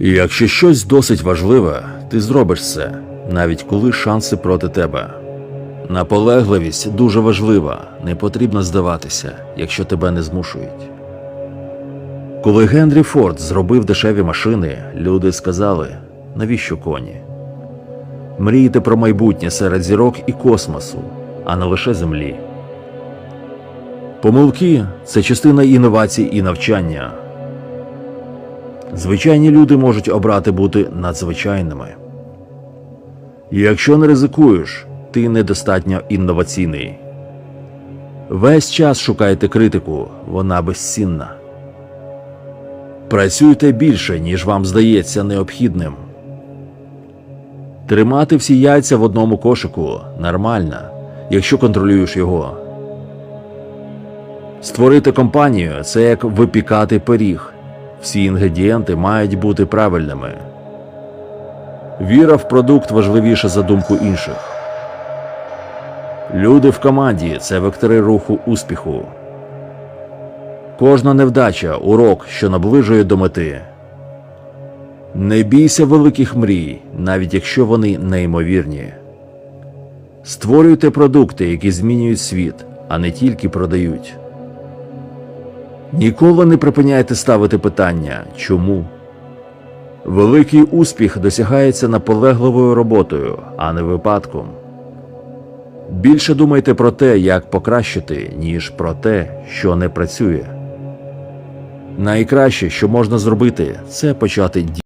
І якщо щось досить важливе, ти зробиш це, навіть коли шанси проти тебе. Наполегливість дуже важлива, не потрібно здаватися, якщо тебе не змушують. Коли Генрі Форд зробив дешеві машини, люди сказали, навіщо коні? Мрійте про майбутнє серед зірок і космосу, а не лише землі. Помилки це частина інновацій і навчання. Звичайні люди можуть обрати бути надзвичайними. Якщо не ризикуєш, ти недостатньо інноваційний. Весь час шукайте критику, вона безцінна. Працюйте більше, ніж вам здається необхідним. Тримати всі яйця в одному кошику нормально, якщо контролюєш його. Створити компанію це як випікати пиріг. Всі інгредієнти мають бути правильними. Віра в продукт важливіша за думку інших. Люди в команді це вектори руху успіху. Кожна невдача урок, що наближує до мети. Не бійся великих мрій, навіть якщо вони неймовірні. Створюйте продукти, які змінюють світ, а не тільки продають. Ніколи не припиняйте ставити питання чому. Великий успіх досягається наполегливою роботою, а не випадком. Більше думайте про те, як покращити, ніж про те, що не працює. Найкраще, що можна зробити, це почати діяти.